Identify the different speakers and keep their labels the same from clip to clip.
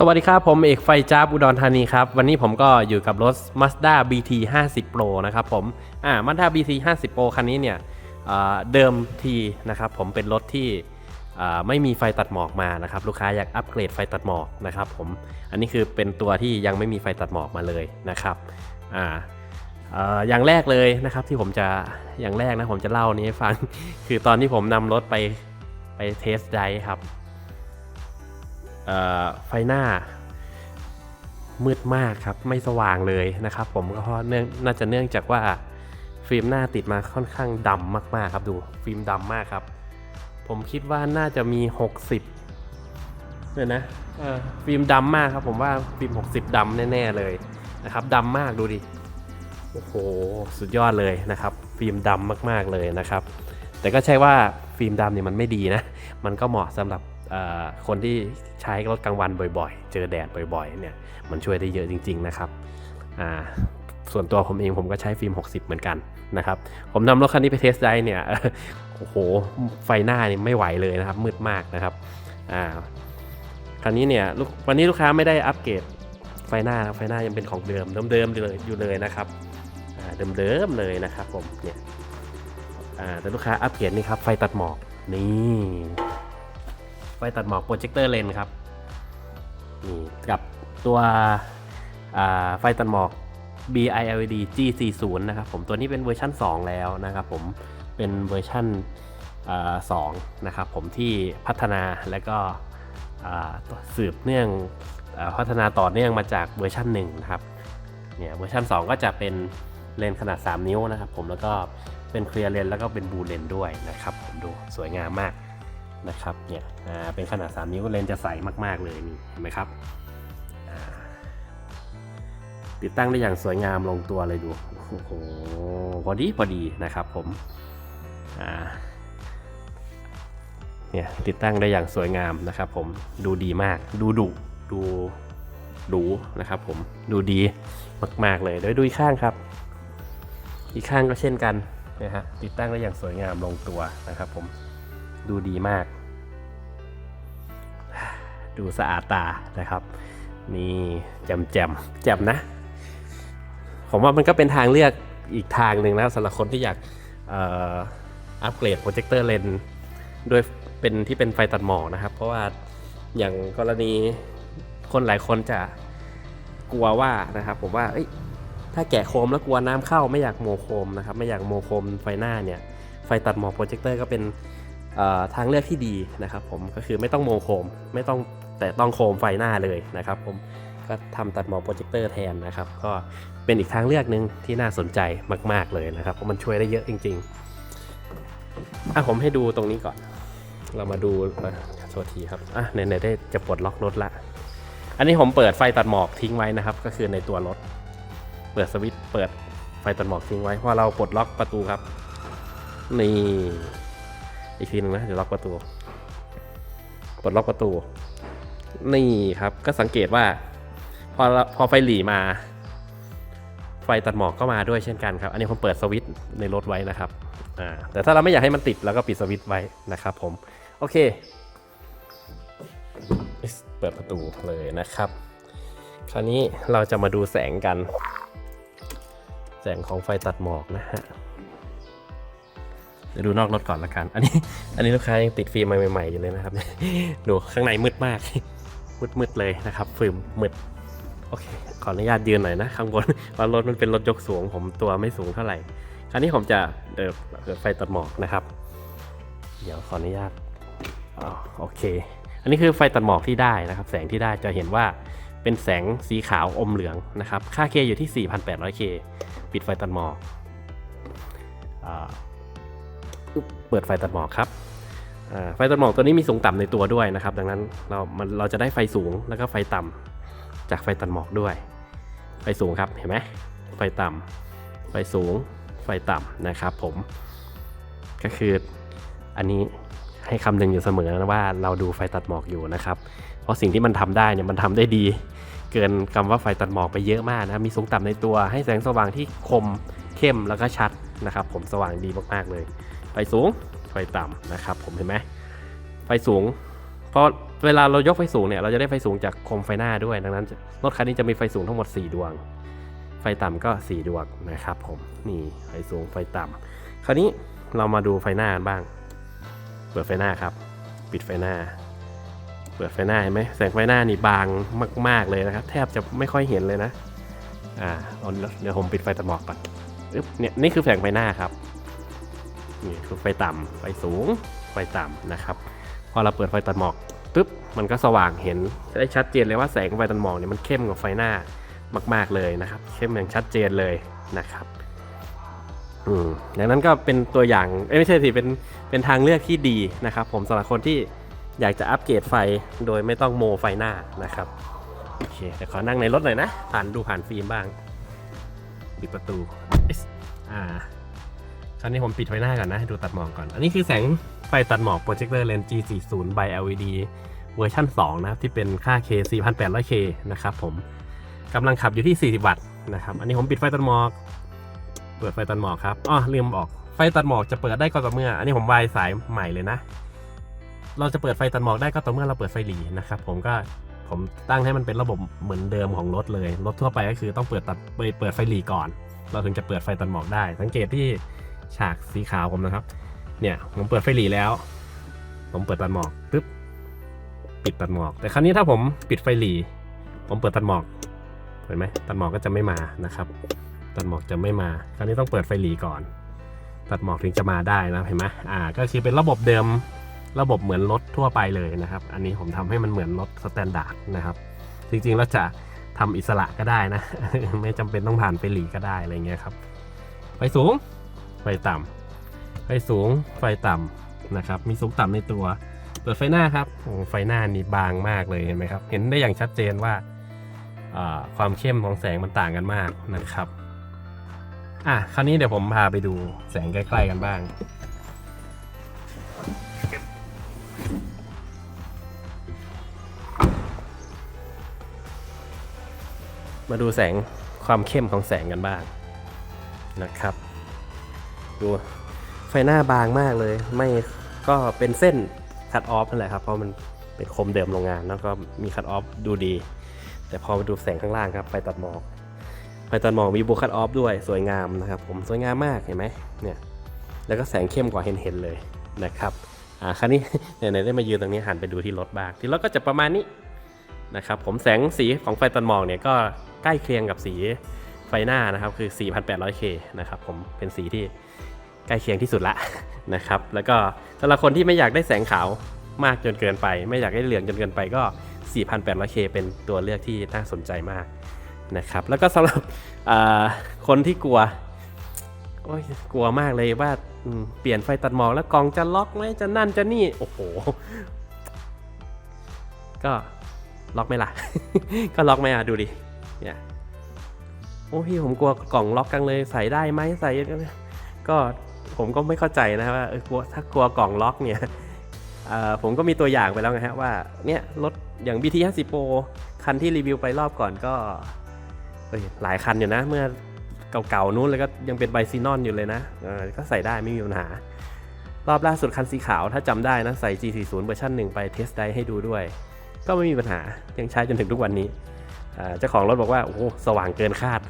Speaker 1: สวัสดีครับ ผมเอกไฟจ้าอุดรธานีครับ วันนี้ผมก็อยู่กับรถ Mazda BT 50 Pro นะครับผมอ่า Mazda BT 50 Pro คันนี้เนี่ยเดิมทีนะครับผมเป็นรถที่ไม่มีไฟตัดหมอกมานะครับลูกค้าอยากอัปเกรดไฟตัดหมอกนะครับผมอันนี้คือเป็นตัวที่ยังไม่มีไฟตัดหมอกมาเลยนะครับอ่าอย่างแรกเลยนะครับที่ผมจะอย่างแรกนะผมจะเล่านี้ให้ฟัง คือตอนที่ผมนำรถไปไปเทสได์ครับ ไฟหน้า มืดมากครับไม่สว่างเลยนะครับ ผมก็เพราะเนื่องน่าจะเนื่องจากว่าฟิล์มหน้าติดมาค่อนข้างดำมากๆครับดูฟิล์มดำมากครับ ผมคิดว่าน่าจะมี 60เนี่ยนะฟิล์มดำมากครับ ผมว่าฟิล์ม 60ดำแน่ ๆเลยนะครับดำมากดูดิโอ้โหสุดยอดเลยนะครับ ฟิล์มดำมากๆเลยนะครับ แต่ก็ใช่ว่าฟิล์มดำเนี่ยมันไม่ดีนะ มันก็เหมาะสำหรับ คนที่ใช้รถกลางวันบ่อยๆ เจอแดดบ่อยๆ เนี่ย มันช่วยได้เยอะจริง ๆ นะครับส่วนตัวผมเองผมก็ใช้ฟิล์ม 60 เหมือนกันนะครับ ผมนำรถคันนี้ไปเทสได้เนี่ย โอ้โห ไฟหน้านี่ไม่ไหวเลยนะครับ มืดมากนะครับ อ่า คันนี้เนี่ย วันนี้ลูกค้าไม่ได้อัปเกรดไฟหน้า ไฟหน้ายังเป็นของเดิม เดิมๆอยู่เลยอยู่เลยนะครับ อ่า เดิมๆเลยนะครับผม เนี่ย อ่า แต่ลูกค้าอัปเกรดนี่ครับ ไฟตัดหมอก นี่ ไฟตัดหมอกโปรเจคเตอร์เลนครับนี่กับตัวไฟตัดหมอก BILD G40 นะครับผมตัวนี้เป็นเวอร์ชัน2 แล้วนะครับผมเป็นเวอร์ชันอ่า2นะครับผมที่พัฒนาและก็สืบเนื่องอพัฒนาต่อเนื่องมาจากเวอร์ชัน1นะครับเนี่ยเวอร์ชัน2 ก็จะเป็นเลนขนาด 3 นิ้วนะครับผมแล้วก็เป็นเคลียร์เลนแล้วก็เป็นบูเลนด้วยนะครับผมดูสวยงามมาก นะครับเนี่ยเป็นขนาด 3 นิ้วเลนจะใสมาก ๆ เลยนี่เห็นไหมครับติดตั้งได้อย่างสวยงามลงตัวเลยดูโอ้โหพอดีพอดีนะครับผมเนี่ยติดตั้งได้อย่างสวยงามนะครับผมดูดีมากดูดุดูหรูนะครับผมดูดีมาก ๆ เลยเดี๋ยวดูอีกข้างครับ อีกข้างก็เช่นกันนะฮะติดตั้งได้อย่างสวยงามลงตัวนะครับผม ดูดีมาก ดูสะอาดตานะครับ นี่แจมแจมแจ่มนะ ผมว่ามันก็เป็นทางเลือกอีกทางหนึ่งนะสำหรับคนที่อยากอ,อัปเกรดโปรเจคเตอร์เลนด้วยเป็นที่เป็นไฟตัดหมอกนะครับ เพราะว่าอย่างกรณีคนหลายคนจะกลัวว่านะครับ ผมว่าถ้าแกะโคมแล้วกลัวน้ำเข้าไม่อยากโมโคมนะครับ ไม่อยากโมโคมไฟหน้าเนี่ย ไฟตัดหมอกโปรเจคเตอร์ก็เป็น ทางเลือกที่ดีนะครับผมก็คือไม่ต้องโมโคมไม่ต้องแต่ต้องโคมไฟหน้าเลยนะครับ ผมก็ทำตัดหมอกโปรเจคเตอร์แทนนะครับ ก็เป็นอีกทางเลือกหนึ่งที่น่าสนใจมาก ๆเลยนะครับเพราะมันช่วยได้เยอะจริงๆอะผมให้ดูตรงนี้ก่อน เรามาดูโทษทีครับอะไหนๆได้จะปลดล็อกรถละอันนี้ผมเปิดไฟตัดหมอกทิ้งไว้นะครับ ก็คือในตัวรถ เปิดสวิตช์เปิดไฟตัดหมอกทิ้งไว้พอเราปลดล็อกประตูครับ นี่ อีกทีหนึงนะ เดี๋ยวล็อกประตูปลดล็อกประตู นี่ครับ ก็สังเกตว่า พอพอไฟหลีมา ไฟตัดหมอกก็มาด้วยเช่นกันครับ อันนี้ผมเปิดสวิตช์ในรถไว้นะครับแต่ถ้าเราไม่อยากให้มันติดเราก็ปิดสวิตช์ไว้นะครับผม โอเค เปิดประตูเลยนะครับ คราวนี้เราจะมาดูแสงกัน แสงของไฟตัดหมอกนะฮะ ดี๋ยวดูนอกรถก่อนละกัน อันนี้ อันนี้ลูกค้ายังติดฟิล์มใหม่ๆอยู่เลยนะครับ ดูข้างในมืดมาก มืดๆเลยนะครับ ฟิล์มมืด โอเค ขออนุญาตยืนหน่อยนะข้างบนเพราะรถมันเป็นรถยกสูง ผมตัวไม่สูงเท่าไหร่ คราวนี้ผมจะเดินเปิดไฟตัดหมอกนะครับ เดี๋ยวขออนุญาตอ๋อโอเค อันนี้คือไฟตัดหมอกที่ได้นะครับ แสงที่ได้จะเห็นว่าเป็นแสงสีขาวอมเหลืองนะครับ ค่าเคอยู่ที่ 4,800K ปิดไฟตัดหมอกอ่า เปิดไฟตัดหมอกครับไฟตัดหมอกตัวนี้มีสูงต่ำในตัวด้วยนะครับ ดังนั้นเรามันเราจะได้ไฟสูงแล้วก็ไฟต่ำจากไฟตัดหมอกด้วย ไฟสูงครับเห็นไหมไฟต่ำไฟสูง ไฟต่ำนะครับ ผม ก็คืออันนี้ให้คำหนึ่งอยู่เสมอนะว่าเราดูไฟตัดหมอกอยู่นะครับ เพราะสิ่งที่มันทำได้เนี่ยมันทำได้ดี เกินคำว่าไฟตัดหมอกไปเยอะมากนะมีสูงต่ำในตัวให้แสงสว่างที่คมเข้มแล้วก็ชัดนะครับ ผมสว่างดีมากๆเลย ฟสูงไฟต่ำนะครับ ผมเห็นไหมไฟสูงเพราะเวลาเรายกไฟสูงเนี่ยเราจะได้ไฟสูงจากโคมไฟหน้าด้วย ดังนั้นรถคันนี้จะมีไฟสูงทั้งหมด 4 ดวง ไฟต่ำก็ 4 ดวงนะครับ ผมนี่ไฟสูงไฟต่ำคราวนี้เรามาดูไฟหน้ากันบ้าง เปิดไฟหน้าครับ ปิดไฟหน้า เปิดไฟหน้าเห็นไหมแสงไฟหน้านี่บางมาก ๆเลยนะครับ แทบจะไม่ค่อยเห็นเลยนะอ่าเดี๋ยวผมปิดไฟตัดหมอกก่อนเนี่ยนี่คือแสงไฟหน้าครับ นี่คือไฟต่ำไฟสูง ไฟต่ำนะครับ พอเราเปิดไฟตัดหมอกปุ๊บมันก็สว่างเห็นได้ชัดเจนเลยว่าแสงไฟตัดหมอกเนี่ยมันเข้มกว่าไฟหน้ามาก ๆเลยนะครับ เข้มอย่างชัดเจนเลยนะครับอืมดังนั้นก็เป็นตัวอย่างเอ้ไม่ใช่สิเป็นเป็นทางเลือกที่ดีนะครับ ผมสำหรับคนที่อยากจะอัปเกรดไฟโดยไม่ต้องโมไฟหน้านะครับโอเคเดี๋ยวขอนั่งในรถหน่อยนะผ่านดูผ่านฟิล์มบ้างปิดประตูอ่า คราวนี้ผมปิดไฟหน้าก่อนนะ ดูตัดหมอกก่อน อันนี้คือแสงไฟตัดหมอกโปรเจคเตอร์เลนส์ G40 by LED เวอร์ชัน2นะครับ ที่เป็นค่า K 4800K นะครับผมกำลังขับอยู่ที่ 40 วัตต์นะครับ อันนี้ผมปิดไฟตัดหมอก เปิดไฟตัดหมอกครับอ๋อลืมบอกไฟตัดหมอกจะเปิดได้ก็ต่อเมื่อ อันนี้ผมวายสายใหม่เลยนะ เราจะเปิดไฟตัดหมอกได้ก็ต่อเมื่อเราเปิดไฟหลีนะครับผมก็ผมตั้งให้มันเป็นระบบเหมือนเดิมของรถเลย รถทั่วไปก็คือต้องเปิดตัดเปิดเปิดไฟหลีก่อน เราถึงจะเปิดไฟตัดหมอกได้ สังเกตที่ ฉากสีขาวผมนะครับ เนี่ยผมเปิดไฟหลีแล้ว ผมเปิดตัดหมอกปึ๊บปิดตัดหมอก แต่ครั้นี้ถ้าผมปิดไฟหลีผมเปิดตัดหมอกเห็นไหมตัดหมอกก็จะไม่มานะครับ ตัดหมอกจะไม่มา คราวนี้ต้องเปิดไฟหลีก่อน ตัดหมอกถึงจะมาได้นะเห็นไหมอ่า ก็คือเป็นระบบเดิมระบบเหมือนรถทั่วไปเลยนะครับ อันนี้ผมทำให้มันเหมือนรถสแตนดาร์ดนะครับ จริงๆแล้วจะทำอิสระก็ได้นะ ไม่จำเป็นต้องผ่านไฟหลีก็ได้อะไรเงี้ยครับไฟสูง ไฟต่ำไฟสูงไฟต่ำนะครับมีสูงต่ำในตัว เปิดไฟหน้าครับโอ้ไฟหน้านี่บางมากเลยเห็นไหมครับ เห็นได้อย่างชัดเจนว่าอ่าความเข้มของแสงมันต่างกันมากนะครับอะคราวนี้เดี๋ยวผมพาไปดูแสงใกล้ๆกันบ้างมาดูแสงความเข้มของแสงกันบ้างนะครับ ดูไฟหน้าบางมากเลย ไม่ก็เป็นเส้นคัดออฟนั่นแหละครับ เพราะมันเป็นโคมเดิมโรงงาน แล้วก็มีคัดออฟดูดี แต่พอมาดูแสงข้างล่างครับไฟตัดหมอกไฟตัดหมอกมีบูคัดออฟด้วยสวยงามนะครับผมสวยงามมากเห็นไหมเนี่ยแล้วก็แสงเข้มกว่าเห็นเห็นๆเลยนะครับอ่าคราวนี้ไหนๆได้มายืนตรงนี้หันไปดูที่รถบ้างที่รถก็จะประมาณนี้นะครับผมแสงสีของไฟตัดหมอกเนี่ยก็ใกล้เคียงกับสีไฟหน้านะครับคือ 4,800K นะครับผมเป็นสีที่ ใกล้เคียงที่สุดละนะครับ แล้วก็สำหรับคนที่ไม่อยากได้แสงขาวมากจนเกินไป ไม่อยากได้เหลืองจนเกินไปก็ 4,800K เป็นตัวเลือกที่น่าสนใจมากนะครับ แล้วก็สำหรับคนที่กลัวโอ้ยกลัวมากเลยว่าเปลี่ยนไฟตัดหมอกแล้วกล่องจะล็อกไหมจะนั่นจะนี่ โอ้โห ก็ล็อกไหมล่ะ ก็ล็อกไหมอะดูดิเนี่ยโอ้พี่ผมกลัวกล่องล็อกกังเลยใส่ได้ไหมใส่ก็ ผมก็ไม่เข้าใจนะว่าเกลัวถ้ากลัวกล่องล็อกเนี่ยผมก็มีตัวอย่างไปแล้วไงฮะว่าเนี่ยรถอย่าง BT 50 Pro คันที่รีวิวไปรอบก่อนก็หลายคันอยู่นะ เมื่อเก่าๆนู้นเลยก็ยังเป็นไบซีนอนอยู่เลยนะก็ใส่ได้ไม่มีปัญหารอบล่าสุดคันสีขาวถ้าจำได้นะ ใส่ G40 เวอร์ชันหนึ่งไปเทสได้ให้ดูด้วย ก็ไม่มีปัญหายังใช้จนถึงทุกวันนี้เจ้าของรถบอกว่า โอ้สว่างเกินคาด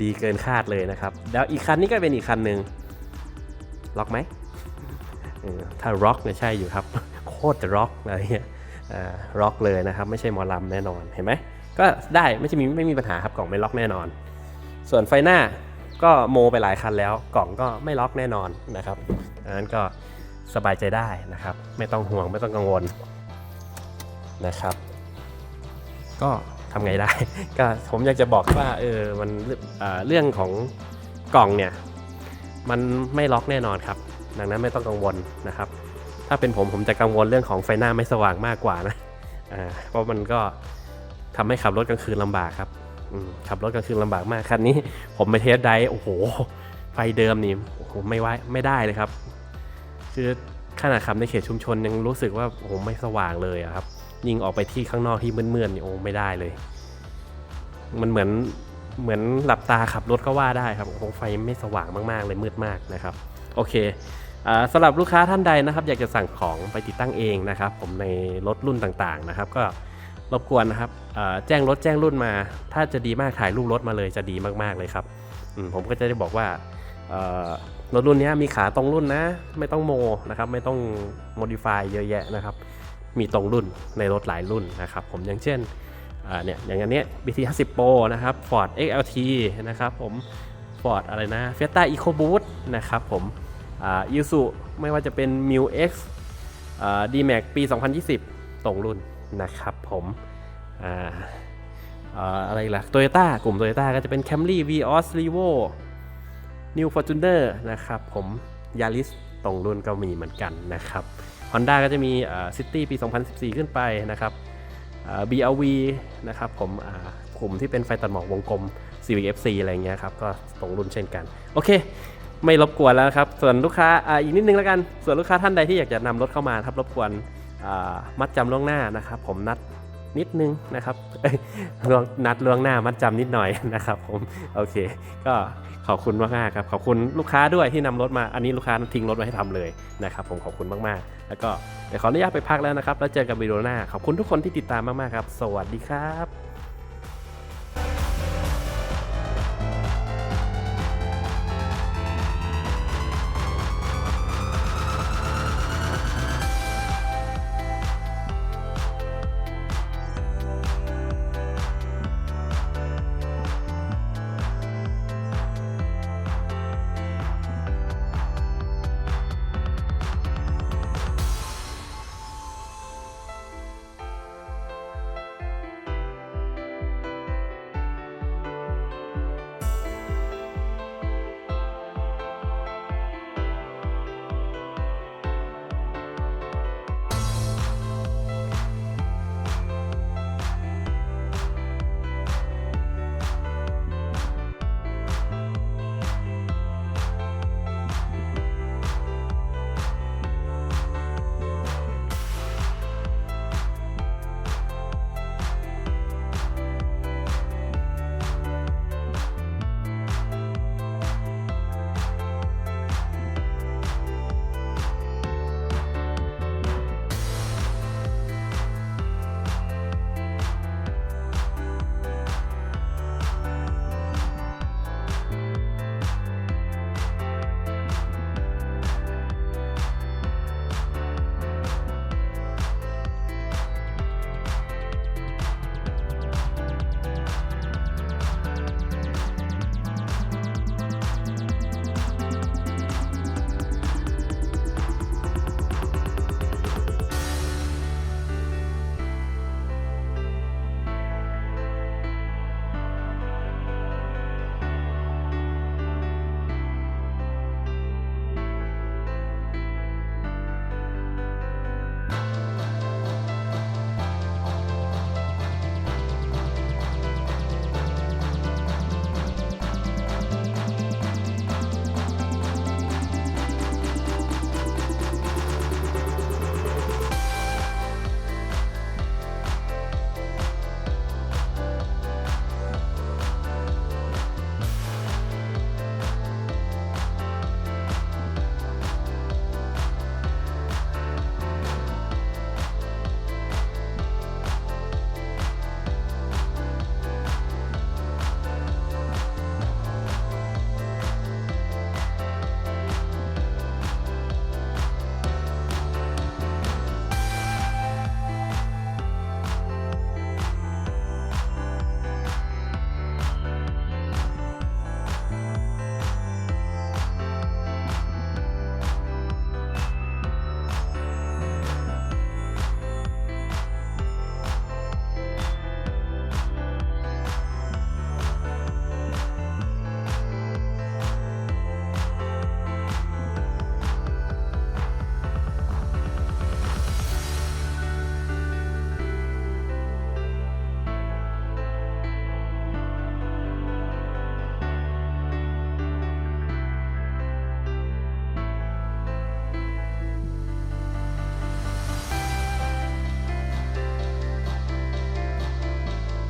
Speaker 1: ดีเกินคาดเลยนะครับ แล้วอีกคันนี้ก็เป็นอีกคันหนึ่ง ล็อกไหมเออถ้าร็อกเนี่ยใช่อยู่ครับ โคตรจะร็อกอะไรเงี้ยอ่าร็อกเลยนะครับ ไม่ใช่หมอลำแน่นอนเห็นไหมก็ได้ไม่ใช่มีไม่มีปัญหาครับกล่องไม่ล็อกแน่นอน ส่วนไฟหน้าก็โมไปหลายคันแล้ว กล่องก็ไม่ล็อกแน่นอนนะครับอันนั้นก็สบายใจได้นะครับ ไม่ต้องห่วงไม่ต้องกังวลนะครับ ก็ทำไงได้ ก็ผมอยากจะบอกว่าเออมันเอ่อเรื่องของกล่องเนี่ย มันไม่ล็อกแน่นอนครับ ดังนั้นไม่ต้องกังวลนะครับ ถ้าเป็นผมผมจะกังวลเรื่องของไฟหน้าไม่สว่างมากกว่านะอ่าเพราะมันก็ทำให้ขับรถกลางคืนลำบากครับขับรถกลางคืนลำบากมากคันนี้ ผมไปเทสไดฟ์โอ้โห ไฟเดิมนี่โอ้โหไม่ไหวไม่ได้เลยครับ คือขนาดขับในเขตชุมชนยังรู้สึกว่าโอ้โหไม่สว่างเลยครับ ยิงออกไปที่ข้างนอกที่มืดๆนี่โอ้ไม่ได้เลย มันเหมือน เหมือนหลับตาขับรถก็ว่าได้ครับโอ้โหไฟไม่สว่างมากๆ เลยมืดมากนะครับ โอเคสำหรับลูกค้าท่านใดนะครับ อยากจะสั่งของไปติดตั้งเองนะครับ ผมในรถรุ่นต่างๆนะครับ ก็รบกวนนะครับแจ้งรถแจ้งรุ่นมา ถ้าจะดีมากถ่ายรูปรถมาเลยจะดีมากๆเลยครับผมก็จะได้บอกว่ารถรุ่นนี้มีขาตรงรุ่นนะ ไม่ต้องโมนะครับไม่ต้องโมดิฟายเยอะแยะนะครับ มีตรงรุ่นในรถหลายรุ่นนะครับ ผมอย่างเช่น อ่าเนี่ยอย่างอันเนี้ย BT 50 Pro นะครับ Ford XLT นะครับผม Ford อะไรนะ Fiesta EcoBoost นะครับผมอ่า Isuzu ไม่ว่าจะเป็น m i X อ่า D-Max ปี 2020 ตรงรุ่นนะครับผมอ่าอะไรล่ะ Toyota กลุ่ม Toyota ก็จะเป็น Camry Vios Revo New Fortuner นะครับผม Yaris ตรงรุ่นก็มีเหมือนกันนะครับ Honda ก็จะมี City ปี 2014 ขึ้นไปนะครับ BRV นะครับผมกลุ่มที่เป็นไฟตัดหมอกวงกลม Civic FC อะไรเงี้ยครับ ก็ตรงรุ่นเช่นกัน โอเค ไม่รบกวนแล้วครับ ส่วนลูกค้าออีกนิดนึงแล้วกัน ส่วนลูกค้าท่านใดที่อยากจะนำรถเข้ามาครับรบกวนมัดจำล่วงหน้านะครับ ผมนัด นิดนึงนะครับลองนัดล่วงหน้ามัดจำนิดหน่อยนะครับผมโอเค ก็ขอบคุณมากมากครับขอบคุณลูกค้าด้วยที่นำรถมาอันนี้ลูกค้าทิ้งรถไว้ให้ทำเลยนะครับผมขอบคุณมากๆ แล้วก็เดี๋ยวขออนุญาตไปพักแล้วนะครับ แล้วเจอกันวิดีโอหน้าขอบคุณทุกคนที่ติดตามมากๆครับ สวัสดีครับ